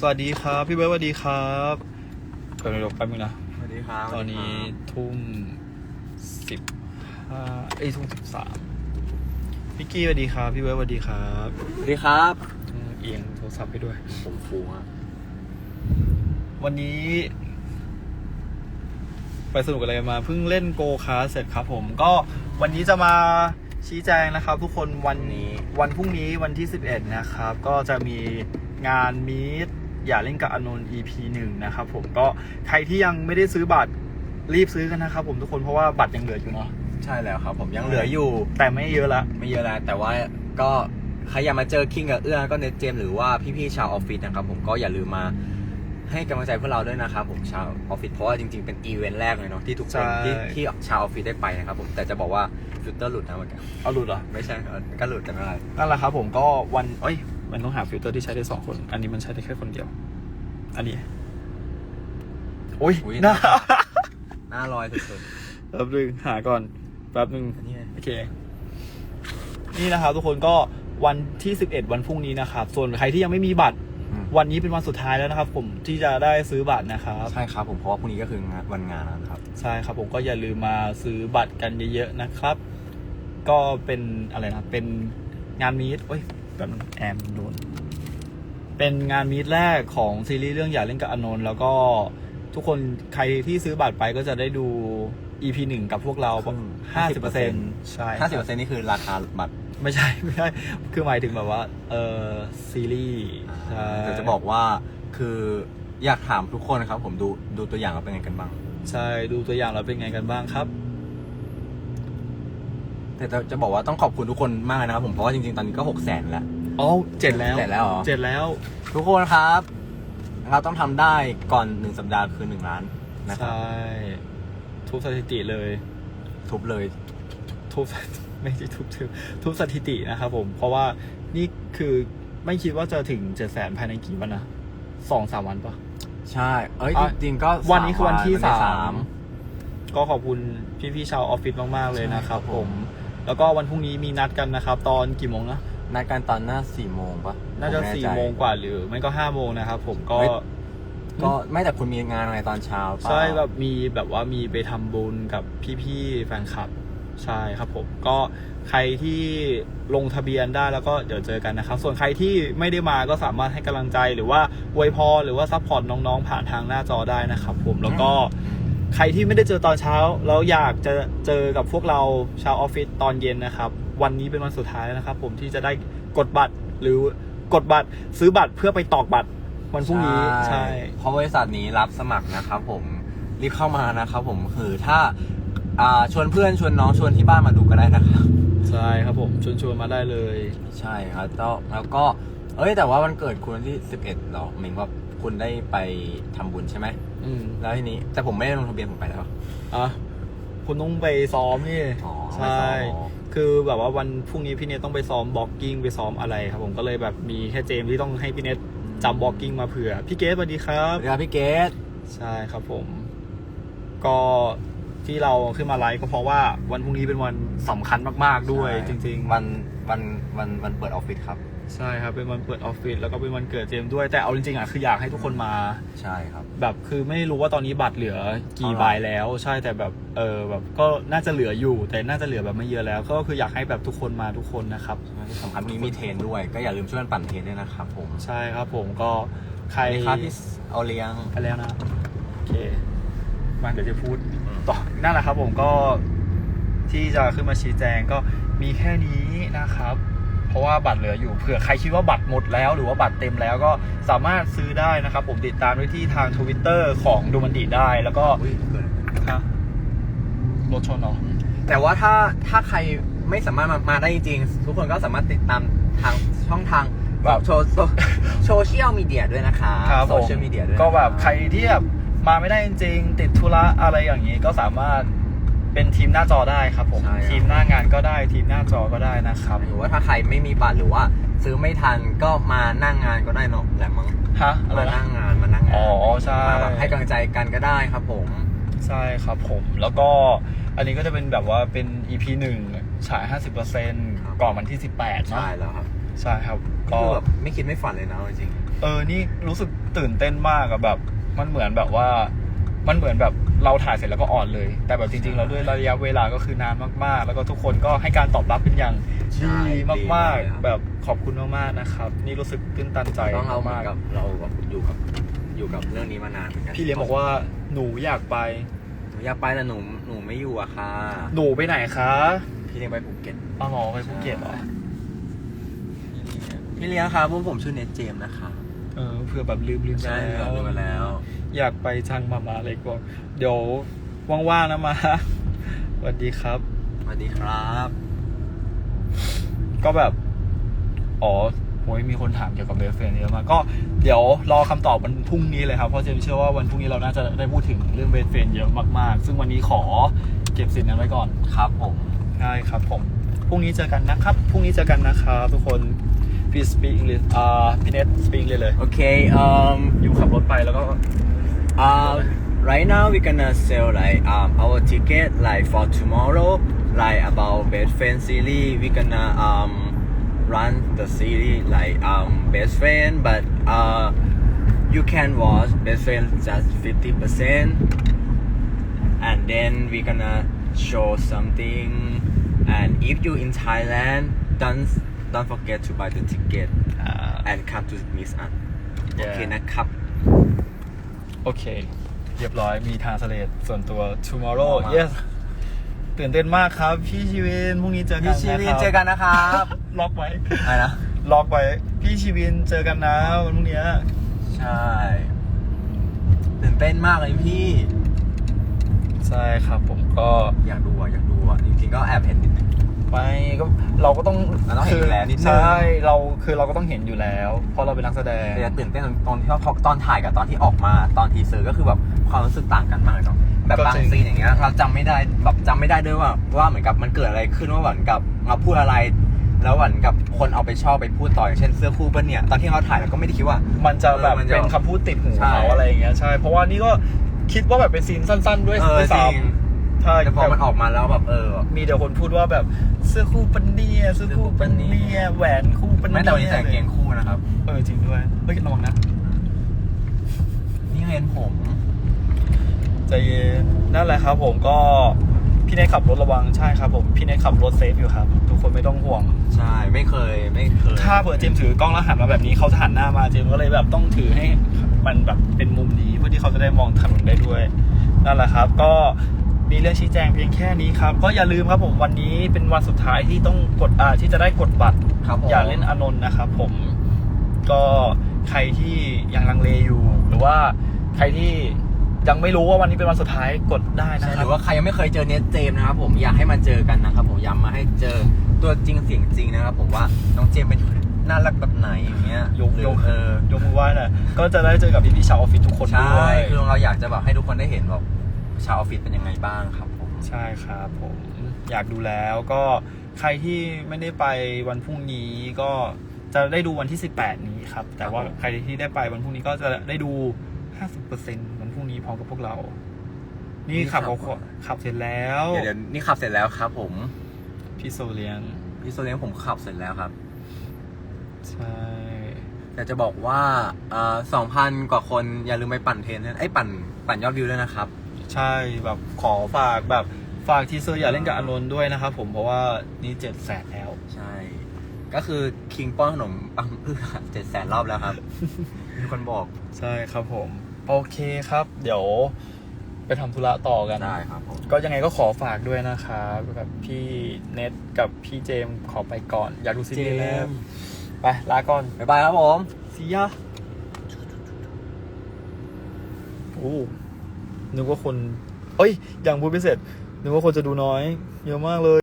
สวัสดีครับ พี่เบิร์ดสวัสดีครับเดี๋ยวเดี๋ยวแป๊บนึงนะสวัสดีครับตอนนี้ทุ่มสิบห้าเอ้ยทุ่มสิบสามพี่กี้สวัสดีครับ พี่เบิร์ดสวัสดีครับสวัสดีครับต้องเอียงโทรศัพท์ไปด้วย ผมฟูฮะวันนี้ ไปสนุกอะไรกันมาเพิ่งเล่นโกคาร์ทเสร็จครับผมก็วันนี้จะมาชี้แจงนะครับ ทุกคนวันนี้วันพรุ่งนี้วันที่ 11 นะครับ ก็จะมีงานมีด อย่าเล่นกับอนนท์ EP หนึ่งนะครับผมก็ใครที่ยังไม่ได้ซื้อบัตรรีบซื้อกันนะครับผมทุกคนเพราะว่าบัตรยังเหลืออยู่เนาะใช่แล้วครับ ผมยังเหลืออยู่แต่ไม่เยอะละไม่เยอะแล้วแต่ว่าก็ใครอยากมาเจอคิงกับเอื้อก็เน็ตเจมหรือว่าพี่ๆชาวออฟฟิศนะครับผมก็อย่าลืมมาให้กำลังใจพวกเราด้วยนะครับผมชาวออฟฟิศเพราะว่าจริงๆเป็นอีเวนต์แรกเลยเนาะที่ทุกคนที่ที่ชาวออฟฟิศได้ไปนะครับผมแต่จะบอกว่าฟิลเตอร์หลุดนะเมื่อกี้เอาหลุดเหรอไม่ใช่ครับก็หลุดแต่ไม่เป็นไรนั่นแหละครับผมก็วันเอ้ย มันต้องหาฟิลเตอร์ที่ใช้ได้สองคน อันนี้มันใช้ได้แค่คนเดียว อันนี้ โอ้ยอุ๊ย หน้าหน้าลอยสุด แป๊บนึงหาก่อนแป๊บนึงๆอันนี้ไง โอเค นี่นะครับทุกคนก็วันที่ 11 วันพรุ่งนี้นะครับ ส่วนใครที่ยังไม่มีบัตรอืมวันนี้เป็นวันสุดท้ายแล้วนะครับ ผมที่จะได้ซื้อบัตรนะครับ ใช่ครับผมเพราะว่าพรุ่งนี้ก็คืองานวันงานแล้วนะครับ ใช่ครับผมก็อย่าลืมมาซื้อบัตรกันเยอะๆนะครับ ก็เป็นอะไรนะเป็นงานมีดเอ้ย แบบนึงแอมโดนเป็นงานมีดแรกของซีรีส์เรื่องอย่าเล่นกับอนนท์แล้วก็ทุกคนใครที่ซื้อบัตรไปก็จะได้ดู EP หนึ่งกับพวกเราครึ่งห้าสิบเปอร์เซ็นต์ใช่ห้าสิบเปอร์เซ็นต์นี่คือราคาบัตรไม่ใช่ไม่ใช่ คือหมายถึงแบบว่า เออซีรีส์ใช่เดี๋ยวจะบอกว่าคืออยากถามทุกคนครับ ผมดูดูตัวอย่างเราเป็นไงกันบ้าง ใช่ ดูตัวอย่างแล้วเป็นไงกันบ้างครับ แต่จะจะบอกว่าต้องขอบคุณทุกคนมากนะครับผมเพราะว่าจริงๆตอนนี้ก็หกแสนแล้วอ๋อเจ็ดแล้วเจ็ดแล้วเหรอเจ็ดแล้ว ทุกคนครับนะครับต้องทำได้ก่อนหนึ่งสัปดาห์คือหนึ่งล้านนะครับใช่ทุบสถิติเลย ทุบเลยทุบไม่ใช่ทุบทุบทุบสถิตินะครับผม เพราะว่านี่คือไม่คิดว่าจะถึงเจ็ดแสนภายในกี่วันนะสองสามวันปะ ใช่ เอ้ยอะ จริงๆก็วันนี้คือวันที่วัสาม ก็ขอบคุณพี่ๆชาวออฟฟิศมาก ๆ เลยนะครับใช่ครับผผมม แล้วก็วันพรุ่งนี้มีนัดกันนะครับ ตอนกี่โมงนะ นัดกันตอนหน้าสี่โมงปะน่าจะผไแสี่โมงกว่าหรือไม่ก็ห้าโมงนะครับผมก็เฮ้ยก็ไม่แต่คุณมีงานอะไรตอนเช้าปะ ใช่แบบมีแบบว่ามีไปทำบุญกับพี่ๆแฟนคลับ ใช่ครับผมก็ใครที่ลงทะเบียนได้แล้วก็เดี๋ยวเจอกันนะครับ ส่วนใครที่ไม่ได้มาก็สามารถให้กำลังใจหรือว่าอวยพรหรือว่าซัพพอร์ตน้องๆ ผ่านทางหน้าจอได้นะครับผมแล้วก็อืม ใครที่ไม่ได้เจอตอนเช้า แล้วอยากจะเจอกับพวกเราชาวออฟฟิศตอนเย็นนะครับ วันนี้เป็นวันสุดท้ายแล้วนะครับ ผมที่จะได้กดบัตรหรือกดบัตรซื้อบัตรเพื่อไปตอกบัตรวันพรุ่งนี้ใช่เพราะบริษัทนี้รับสมัครนะครับผมรีบเข้ามานะครับผมคือถ้าอ่าชวนเพื่อนชวนน้องชวนที่บ้านมาดูก็ได้นะครับ ใช่ครับผมชวนชวนๆมาได้เลย ใช่ครับแล้วแล้วก็ เอ้ยแต่ว่าวันเกิดคุณวันที่ 11เหรอหมายถึงว่า คุณได้ไปทำบุญใช่ไหม อืมแล้วทีนี้ แต่ผมไม่ได้ลงทะเบียนผมไปแล้วอะคุณต้องไปซ้อมนี่ อ๋อใช่ คือแบบว่าวันพรุ่งนี้พี่เนทต้องไปซ้อมบล็อกกิ้งไปซ้อมอะไรครับ ผมก็เลยแบบมีแค่เจมส์ที่ต้องให้พี่เนทจำบล็อกกิ้งมาเผื่อ พี่เกสสวัสดีครัสบวัสดีครับพี่เกดใช่ครับผม ก็ที่เราขึ้นมาไลฟ์ก็เพราะว่าวันพรุ่งนี้เป็นวันสำคัญมากๆด้วยจริง ๆ วันวันวันวันเปิดออฟฟิศครับ ใช่ครับเป็นวันเปิดออฟฟิศแล้วก็เป็นวันเกิดเจมส์ด้วยแต่เอาจริงๆอะคืออยากให้ทุกคนมา ใช่ครับ แบบคือไม่รู้ว่าตอนนี้บัตรเหลือกี่เท่าไหร่ใบแล้ว ใช่แต่แบบเออแบบก็น่าจะเหลืออยู่ แต่น่าจะเหลือแบบไม่เยอะแล้ว ก็คืออยากให้แบบทุกคนมาทุกคนนะครับที่สำคัญวันนี้มีเทรนด้วย ก็อย่าลืมช่วยกันปั่นเทรนด้วยนะครับผมใช่ครับผมก็ใครสวัสดีครับพี่เอาเลี้ยงไปแล้วนะโอเคมาเดี๋ยวจะพูดต่อนั่นแหละครับผมก็ที่จะขึ้นมาชี้แจงก็มีแค่นี้นะครับ เพราะว่าบัตรเหลืออยู่เผื่อใครคิดว่าบัตรหมดแล้ว หรือว่าบัตรเต็มแล้วก็สามารถซื้อได้นะครับ ผมติดตามไว้ที่ทางทวิตเตอร์ของดูมันดีได้แล้วก็อุ๊ยเกิดฮะรถชนเหรอแต่ว่าถ้าถ้าใครไม่สามารถมามาได้จริงๆทุกคนก็สามารถติดตามทางช่องทางแบบโซโซโซเชียลมีเดียด้วยนะคะครับโซผมเชียลมีเดียด้วยนะก็แบบใครที่แบบมาไม่ได้จริงๆติดธุระอะไรอย่างนี้ก็สามารถ เป็นทีมหน้าจอได้ครับผมทีมหน้างานก็ได้ทีมหน้าจอก็ได้นะครับหรือว่าถ้าใครไม่มีบัตรหรือว่า ซื้อไม่ทันก็มานั่งงานก็ได้เนอะแหละมั้งฮะอะไรมานะ นั่งงานมานั่งงานอ๋อใช่ มาแบบให้กำลังใจกันก็ได้ครับผมใใช่ครับผม แล้วก็อันนี้ก็จะเป็นแบบว่าเป็น EP หนึ่งฉาย ครับ 50%ก่อนวันที่ 18เนาะใช่แล้วครับใช่ครับก็ก็แบบไม่คิดไม่ฝันเลยนะเอาจริง เออนี่รู้สึกตื่นเต้นมากอะแบบ มันเหมือนแบบว่า มันเหมือนแบบ เราถ่ายเสร็จแล้วก็ออนเลย แต่แบบจริงๆเราด้วยระยะเวลาก็คือนานมากๆ แล้วก็ทุกคนก็ให้การตอบรับเป็นอย่างใช่ดีดีมากมากเลยครับ ๆ แบบขอบคุณมากๆนะครับ นี่รู้สึกตื้นตันใจต้องเอาเหมือมานกกับเราแบบอยู่กับอยู่กับเรื่องนี้มานานเหมือนกันพี่เลี้ยงบอกว่าหนูอยากไป หนูอยากไปแต่หนูหนูไม่อยู่อะค่ะ หนูไปไหนคะพี่เลี้ยงไปภูเก็ตอ้าวเหรอไปภูเก็ตเหรอพี่เลี้ยงครับพวกผมชื่อเนทเจมส์นะคะเออเพื่อแบบลืมลืมใช่ไปเราดูมาแล้ว อยากไปทางมามาเลยกว่าเดี๋ยวว่างๆนะมาสวัสดีครับ สวัสดีครับ ก็แบบ อ๋อโหยมีคนถามเกี่ยวกับเบสเฟนเยอะมากก็เดี๋ยวรอคำตอบวันพรุ่งนี้เลยครับ เพราะเจมส์เชื่อว่าวันพรุ่งนี้เราน่าจะได้พูดถึงเรื่องเบสเฟนเยอะมากๆ ซึ่งวันนี้ขอเก็บสิทธิ์นั้นไว้ก่อนครับผมใช่ครับผมพรุ่งนี้เจอกันนะครับพรุ่งนี้เจอกันนะครับทุกคนพี่ speak English อ่าพี่เน็ต speak เลยเลยโอเค um อยู่ขับรถไปแล้วก็ uh right now we gonna sell like um our ticket like for tomorrow like about best friend series we gonna um run the series like um best friend but uh you can watch best friend just 50 percent and then we gonna show something and if you in Thailand don't don't forget to buy the ticket อ่า and come to meet us โอ Yeah เคนะครับ โอเค เรียบร้อยมีทางเสลดส่วนตัว tomorrow มา yes ตื่นเต้นมากครับ พี่ชีวินพรุ่งนี้เจอกันพี่ชีวินนะครับเจอกันนะครับล็อกไว้ อะไรนะ ล็อกไว้ พี่ชีวินเจอกันนะวันพรุ่งนี้ใช่ตื่นเต้นมากเลยพี่ ใช่ครับผมก็อยากดูอะอยากดูอะจริงๆก็แอบเห็นนิดนึง ไปก็เราก็ต้องเราต้องเห็นอยู่แล้วนิดนึง ใช่เราคือเราก็ต้องเห็นอยู่แล้วเพราะเราเป็นนักแสดง แต่จะตื่นเต้นตอนที่เขาตอนถ่ายกับตอนที่ออกมาตอนทีเซอร์ก็คือแบบความรู้สึกต่างกันมากเลยเนาะแบบก็บางจริง ซีนอย่างเงี้ยเราจำไม่ได้แบบจำไม่ได้ด้วยว่าว่าเหมือนกับมันเกิดอะไรขึ้นว่าเหมือนกับมาพูดอะไร แล้วเหมือนกับคนเอาไปชอบไปพูดต่ออย่างเช่นเสื้อคู่เปิ้ลเนี่ยตอนที่เขาถ่ายเราก็ไม่ได้คิดว่า มันจะแบบเออมันจะเป็นคำพูดติดหูใช่ เขาอะไรอย่างเงี้ยใช่ เพราะว่านี่ก็คิดว่าแบบเป็นซีนสั้น ๆ ด้วยเออด้วยจริงซ้ำ ใช่แต่พอมันออกมาแล้วแบบเออ มีเดี๋ยวคนพูดว่าแบบเสื้อคู่ปันเนียเสื้อคู่ปันเนียแหวนคู่ปันเนียไม่แต่วันนี้ใส่กางเกงคู่นะครับ เออจริงด้วยเฮ้ยระวังนะ นี่เห็นผมใจเย็นนั่นแหละครับ ผมก็พี่เนทขับรถระวังใช่ครับ ผมพี่เนทขับรถเซฟอยู่ครับ ทุกคนไม่ต้องห่วง ใช่ไม่เคยไม่เคย ถ้าเผื่อเจมส์ถือกล้องแล้วหันมาแบบนี้เขาจะหันหน้ามาเจมส์ก็เลยแบบต้องถือให้มันแบบเป็นมุมนี้เพื่อที่เขาจะได้มองถนนได้ด้วยนั่นแหละครับ ก็ มีเรื่องชี้แจงเพียงแค่นี้ครับ ก็อย่าลืมครับผมวันนี้เป็นวันสุดท้ายที่ต้องกดอ่าที่จะได้กดบัตรครับผม อย่าเล่นอานนท์นะครับผมก็ใครที่ยังลังเลอยู่ หรือว่าใครที่ยังไม่รู้ว่าวันนี้เป็นวันสุดท้ายกดได้นะใช่คหรับ รือว่าใครยังไม่เคยเจอเนทเจมส์นะครับผมอยากให้มาเจอกันนะครับผมย้ำมาให้เจอตัวจริงเสียงจริงนะครับผมว่าน้องเจมส์เป็นน่ารักแบบไหนอย่างเงี้ยยกหรืยอกเออยกมือไหว้หน่อยก็จะได้เจอกับพี่ๆชาวออฟฟิศทุกคนใช่ด้วย คือเราอยากจะแบบให้ทุกคนได้เห็นแบบ ชาวออฟฟิศเป็นยังไงบ้างครับผม ใช่ครับผมอยากดูแล้วก็ใครที่ไม่ได้ไปวันพรุ่งนี้ก็จะได้ดูวันที่ 18 นี้ครับ แต่ว่าใครที่ได้ไปวันพรุ่งนี้ก็จะได้ดู 50%วันพรุ่งนี้พร้อมกับพวกเรา นี่ขับเขาขับเสร็จแล้วเดี๋ยวเดี๋ยวนี่ขับเสร็จแล้วครับผม พี่โซเลียง พี่โซเลียงผมขับเสร็จแล้วครับ ใช่แต่จะบอกว่าสองพันกว่าคนอย่าลืมไปปั่นเทรนไอ้ยปั่นปั่นยอดวิวด้วยนะครับ ใช่แบบขอฝากแบบฝากทีเซอร์อย่าเล่นกับอานนท์ด้วยนะครับผมเพราะว่านี่เจ็ดแสนแล้ว ใช่ ก็คือคิงป้อนขนมปังเพื่อเจ็ดแสนรอบแล้วครับ มีคนบอกใช่ครับผม โอเคครับ เดี๋ยวไปทำธุระต่อกันได้ครับผม ก็ยังไงก็ขอฝากด้วยนะครับแบบพี่เน็ตกับพี่เจมส์ขอไปก่อน อยากดูซีรีส์แล้วไปลาก่อนบ๊ายบายครับผม ซียะโอ้ นึกว่าคน เอ้ย อย่างพูดพิเศษนึกว่าคนจะดูน้อย เยอะมากเลย